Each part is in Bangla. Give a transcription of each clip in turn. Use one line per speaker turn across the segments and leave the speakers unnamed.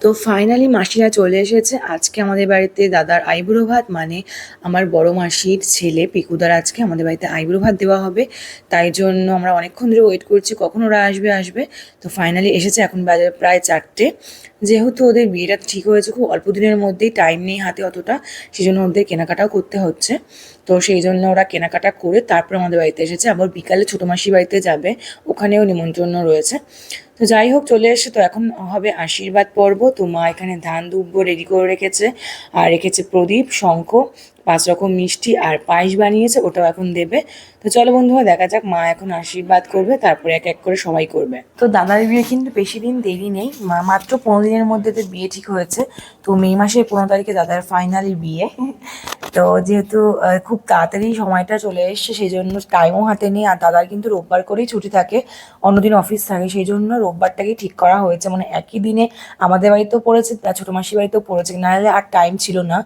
তো ফাইনালি মাসিরা চলে এসেছে। আজকে আমাদের বাড়িতে দাদার আইবুড়ো ভাত মানে আমার বড় মাসির ছেলে পিকুদার আজকে আমাদের বাড়িতে আইবুড়ো ভাত দেওয়া হবে। তাই জন্য আমরা অনেকক্ষণ ধরে ওয়েট করছি, কখন ওরা আসবে আসবে। তো ফাইনালি এসেছে এখন বাজার প্রায় চারটে। যেহেতু ওদের বিয়েটা ঠিক হয়েছে খুব অল্প দিনের মধ্যেই টাইম নেই হাতে অতটা সেই জন্য ওদের কেনাকাটাও করতে হচ্ছে। তো সেই জন্য ওরা কেনাকাটা করে তারপর আমাদের বাড়িতে এসেছে। আবার বিকালে ছোটো মাসির বাড়িতে যাবে, ওখানেও নিমন্ত্রণ রয়েছে। তো যাই হোক, চলে এসে। তো এখন হবে আশীর্বাদ পর্ব। তো মা এখানে ধান দুব্ব রেডি করে রেখেছে। আর রেখেছে প্রদীপ, শঙ্খ। পাঁচ রকম মিষ্টি আর পায়েস বানিয়েছে, ওটাও এখন দেবে। তো চলো বন্ধুরা, দেখা যাক মা এখন আশীর্বাদ করবে, তারপরে এক এক করে সবাই করবে। তো দাদার বিয়ে কিন্তু বেশি দিন দেরি নেই মাত্র পনেরো দিনের মধ্যে তো বিয়ে ঠিক হয়েছে। তো মে মাসের পনেরো তারিখে দাদার ফাইনালি বিয়ে। তো যেহেতু খুব তাড়াতাড়ি সময়টা চলে এসছে সেই জন্য টাইমও হাতে নেই। আর দাদার কিন্তু রোববার করেই ছুটি থাকে, অন্যদিন অফিস থাকে সেই জন্য রোববারটাকেই ঠিক করা হয়েছে। মানে একই দিনে আমাদের বাড়িতেও পড়েছে ছোটো মাসির বাড়িতেও পড়েছে, নাহলে আর টাইম ছিল না।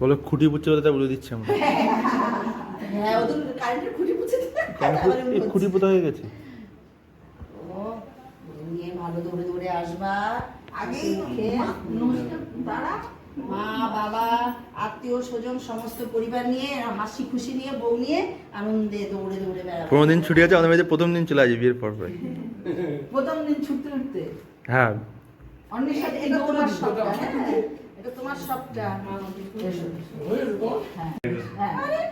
বলো খুঁটি পুচ্ছে কথা বলে দিচ্ছি আমরা
হ্যাঁ খুঁটি
পোতা হয়ে গেছে?
ভালো দৌড়ে দৌড়ে আসবা। আগে মা বাবা আত্মীয় স্বজন সমস্ত পরিবার নিয়ে হাসি খুশি নিয়ে বউ নিয়ে আনন্দে দৌড়ে দৌড়ে বেড়াবো।
পনেরো দিন ছুটি আছে আমাদের বাড়িতে প্রথম দিন চলে আসবে বিয়ের পর পরে।
প্রথম দিন ছুটতে উঠতে
হ্যাঁ।
অন্যের সাথে এটা তোমার সবটা হ্যাঁ এটা তোমার সবটা হ্যাঁ হ্যাঁ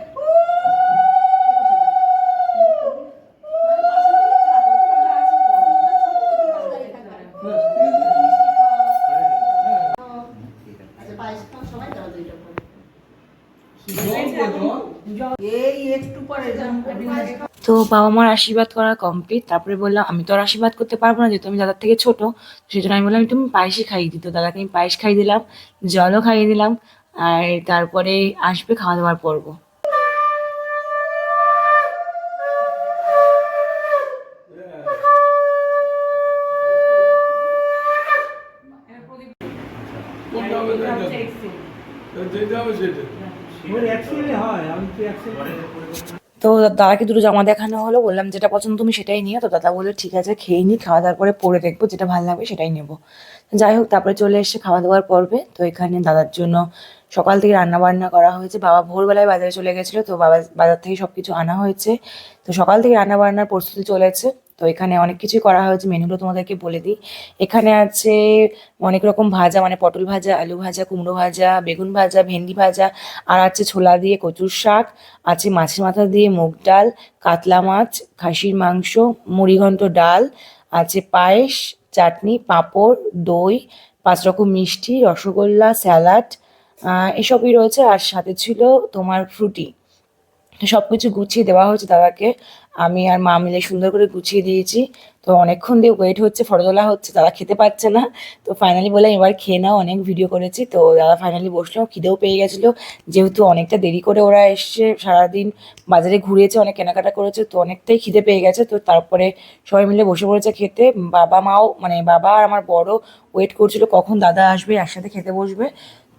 আচ্ছা। এই একটু পরে যান খাও।
তো বাবা মার আশীর্বাদ করা কমপ্লিট তারপরে বললাম আমি তো আর আশীর্বাদ করতে পারব না যেহেতু আমি দাদার থেকে ছোট। সেই জন্য আমি বললাম তুমি পায়েসই খাইয়ে দিত দাদাকে আমি পায়েস খাইয়ে দিলাম জলও খাইয়ে দিলাম আর তারপরে আসবে খাওয়া দাওয়ার পর্ব তো দাদাকে দুটো জামা দেখানো হলো, বললাম যেটা পছন্দ তুমি সেটাই নিও। তো দাদা বলল, ঠিক আছে, খেয়ে নি, খাওয়া দাওয়ার পরে পরে দেখব, যেটা ভালো লাগবে সেটাই নেব। যাই হোক, তারপরে চলে এসে খাওয়া দাওয়ার পর্বে। তো এখানে দাদার জন্য সকাল থেকে রান্না বান্না করা হয়েছে। বাবা ভোরবেলায় বাজারে চলে গেছিল, তো বাবা বাজার থেকে সব কিছু আনা হয়েছে। তো সকাল থেকে রান্না বান্নার প্রস্তুতি চলেছে। তো এখানে অনেক কিছুই করা হয়েছে, মেনুগুলো তোমাদেরকে বলে দিই। এখানে আছে অনেক রকম ভাজা মানে পটল ভাজা, আলু ভাজা, কুমড়ো ভাজা, বেগুন ভাজা, ভেন্ডি ভাজা, আর আছে ছোলা দিয়ে কচুর শাক, আছে মাছের মাথা দিয়ে মুগ ডাল, কাতলা মাছ, খাসির মাংস মুড়িঘণ্ট ডাল, আছে পায়েস, চাটনি, পাঁপড়, দই, পাঁচ রকম মিষ্টি, রসগোল্লা, স্যালাড এসবই রয়েছে। আর সাথে ছিল তোমার ফ্রুটি। সব কিছু গুছিয়ে দেওয়া হয়েছে দাদাকে। আমি আর মা মিলে সুন্দর করে গুছিয়ে দিয়েছি। তো অনেকক্ষণ দিয়ে ওয়েট হচ্ছে ফটো তোলা হচ্ছে, দাদা খেতে পাচ্ছে না। তো ফাইনালি বললাম, এবার খেয়ে নাও, অনেক ভিডিও করেছি। তো দাদা ফাইনালি বসল, খিদেও পেয়ে গেছিল। যেহেতু অনেকটা দেরি করে ওরা এসছে, সারাদিন বাজারে ঘুরিয়েছে অনেক কেনাকাটা করেছে, তো অনেকটাই খিদে পেয়ে গেছে। তো তারপরে সবাই মিলে বসে পড়েছে খেতে। বাবা মাও মানে বাবা আর আমার বড় ওয়েট করছিল, কখন দাদা আসবে, একসাথে খেতে বসবে।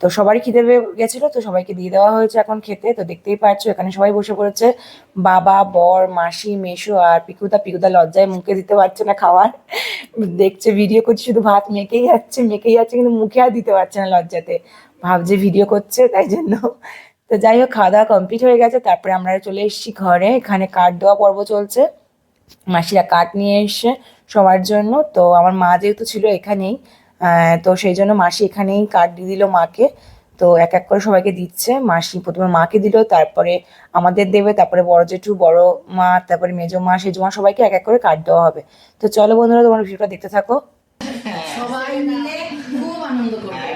তো সবারই খিদে গেছিল, তো সবাইকে দিয়ে দেওয়া হয়েছে এখন খেতে। তো দেখতেই পাচ্ছ, এখানে সবাই বসে পড়েছে। বাবা, বর, মাসি, মেশো আর পিকুদা। পিকুদা লজ্জায় মুখে দিতে পারছে না খাওয়ার। দেখছে ভিডিও করছে, শুধু ভাত মেখেই যাচ্ছে মেখেই যাচ্ছে, কিন্তু মুখে আর দিতে পারছে না লজ্জাতে। ভাবছে ভিডিও করছে, তাই জন্য। তো যাই হোক, খাওয়া দাওয়া কমপ্লিট হয়ে গেছে। তারপরে আমরা চলে এসেছি ঘরে। এখানে কাঠ দেওয়া পর্ব চলছে। মাসিরা কাঠ নিয়ে এসছে সবার জন্য। তো আমার মা যেহেতু ছিল এখানেই তো সেই জন্য মাসি এখানেই কার্ড দিয়ে দিল মাকে। তো এক এক করে সবাইকে দিচ্ছে। মাসি প্রথমে মাকে দিল তারপরে আমাদের দেবে তারপরে বড় জেঠু বড় মা তারপরে মেজো মা সেজো মা সবাইকে এক এক করে কার্ড দেওয়া হবে। তো চলো বন্ধুরা তোমার ভিডিওটা দেখতে থাকো।
সবাই মিলে খুব আনন্দ করবে।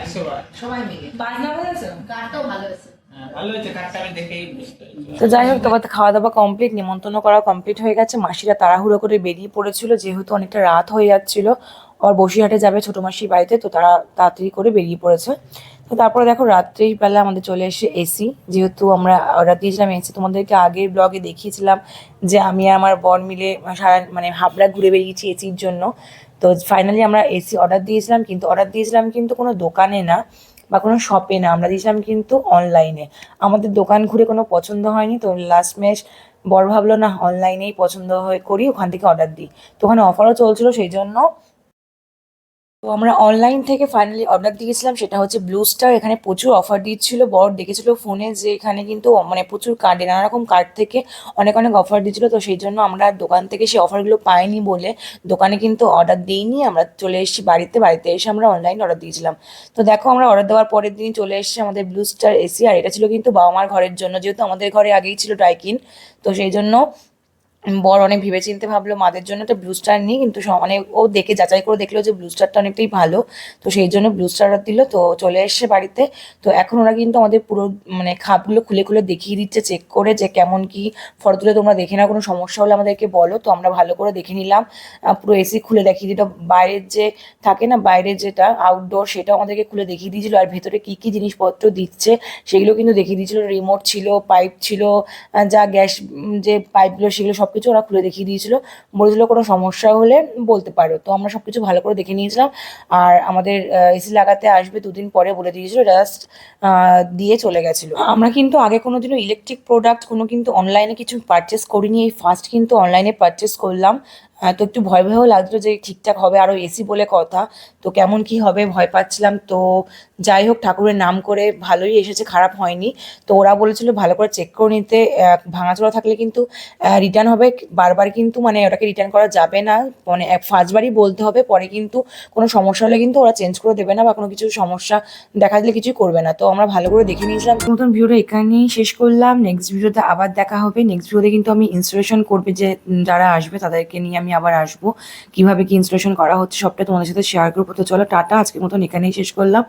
সবাই মিলে।
বাজনা
ভালো হয়েছে
কার্ডটাও ভালো হয়েছে।
তো যাই হোক, তোমার খাওয়া দাওয়া কমপ্লিট নিমন্ত্রণ করা কমপ্লিট হয়ে গেছে। মাসিরা তাড়াহুড়ো করে বেরিয়ে পড়েছিল, যেহেতু অনেকটা রাত হয়ে যাচ্ছিল। আর বসিরহাটে যাবে ছোট মাসির বাড়িতে, তো তারা তাড়াতাড়ি করে বেরিয়ে পড়েছে। তো তারপরে দেখো রাত্রেই বেলা আমাদের চলে এসে এসি যেহেতু আমরা অর্ডার দিয়েছিলাম এসি তোমাদেরকে আগের ব্লগে দেখিয়েছিলাম যে আমি আমার বর মিলে সারা মানে হাবড়া ঘুরে বেরিয়েছি এসির জন্য। তো ফাইনালি আমরা এসি অর্ডার দিয়েছিলাম, কিন্তু অর্ডার দিয়েছিলাম কিন্তু কোনো দোকানে না। বা কোনো শপে না। আমরা দিয়েছিলাম কিন্তু অনলাইনে আমাদের দোকান ঘুরে কোনো পছন্দ হয়নি, তো লাস্ট ম্যাচ বর ভাবলো, না অনলাইনেই পছন্দ হয়ে করি, ওখান থেকে অর্ডার দিই। তো ওখানে অফারও চলছিল, সেই জন্য তো আমরা অনলাইন থেকে ফাইনালি অর্ডার দিয়েছিলাম, সেটা হচ্ছে ব্লু স্টার এখানে প্রচুর অফার দিচ্ছিল। বর দেখেছিল ফোনে যে এখানে কিন্তু মানে প্রচুর কার্ডে নানা রকম কার্ড থেকে অনেক অনেক অফার দিচ্ছিল। তো সেই জন্য আমরা দোকান থেকে সেই অফারগুলো পাইনি বলে দোকানে কিন্তু অর্ডার দিইনি। আমরা চলে এসেছি বাড়িতে বাড়িতে এসে আমরা অনলাইন অর্ডার দিয়েছিলাম। তো দেখো আমরা অর্ডার দেওয়ার পরের দিনই চলে এসেছে আমাদের ব্লু স্টার এসি আর এটা ছিল কিন্তু বাবা মার ঘরের জন্য, যেহেতু আমাদের ঘরে আগেই ছিল ডাইকিন তো সেই জন্য বর অনেক ভেবে চিনতে ভাবলো, মাদের জন্য তো ব্লু স্টার নিই। কিন্তু অনেক ও দেখে যাচাই করে দেখল যে ব্লু স্টারটা অনেকটাই ভালো। তো সেই জন্য ব্লু স্টার দিল, তো চলে এসছে বাড়িতে। তো এখন ওরা কিন্তু আমাদের পুরো মানে খাপগুলো খুলে খুলে দেখিয়ে দিচ্ছে চেক করে যে কেমন কি ফটো তুলে। তোমরা দেখে না কোনো সমস্যা হলে আমাদেরকে বলো। তো আমরা ভালো করে দেখে নিলাম। পুরো এসি খুলে দেখিয়ে দিল। বাইরের যে থাকে না, বাইরের যেটা আউটডোর সেটাও আমাদেরকে খুলে দেখিয়ে দিয়েছিল। আর ভেতরে কি কি জিনিসপত্র দিচ্ছে, সেগুলো কিন্তু দেখিয়ে দিয়েছিল। রিমোট ছিল পাইপ ছিল যা গ্যাস যে পাইপগুলো সেগুলো সব কিছু ওরা খুলে দেখিয়ে দিয়েছিল। বলেছিল কোনো সমস্যা হলে বলতে পারো। তো আমরা সব কিছু ভালো করে দেখে নিয়েছিলাম। আর আমাদের এসি লাগাতে আসবে দুদিন পরে বলে দিয়েছিল জাস্ট দিয়ে চলে গেছিল। আমরা কিন্তু আগে কোনো দিনও ইলেকট্রিক প্রোডাক্ট কোনো কিন্তু অনলাইনে কিছু পারচেস করিনি। এই ফার্স্ট কিন্তু অনলাইনে পারচেস করলাম। তো একটু ভয় ভয়ও লাগছিল যে ঠিকঠাক হবে আরও এসি বলে কথা। তো কেমন কি হবে ভয় পাচ্ছিলাম। তো যাই হোক, ঠাকুরের নাম করে ভালোই এসেছে, খারাপ হয়নি। তো ওরা বলেছিল ভালো করে চেক করে নিতে। ভাঙাচোরা থাকলে কিন্তু রিটার্ন হবে। বারবার কিন্তু মানে ওটাকে রিটার্ন করা যাবে না। মানে ফার্স্টবারই বলতে হবে, পরে কিন্তু কোনো সমস্যা হলে কিন্তু ওরা চেঞ্জ করে দেবে না বা কোনো কিছু সমস্যা দেখা দিলে কিছুই করবে না। তো আমরা ভালো করে দেখে নিয়েছিলাম। নতুন ভিডিওটা এখানেই শেষ করলাম। নেক্সট ভিডিওতে আবার দেখা হবে। নেক্সট ভিডিওতে কিন্তু আমি ইনস্টলেশন করবে যে যারা আসবে তাদেরকে নিয়ে আমি আবার আসব। কীভাবে কি ইনস্টলেশন করা হচ্ছে সবটা তোমাদের সাথে শেয়ার করব। তো চলো, টাটা, আজকের মতন এখানেই শেষ করলাম।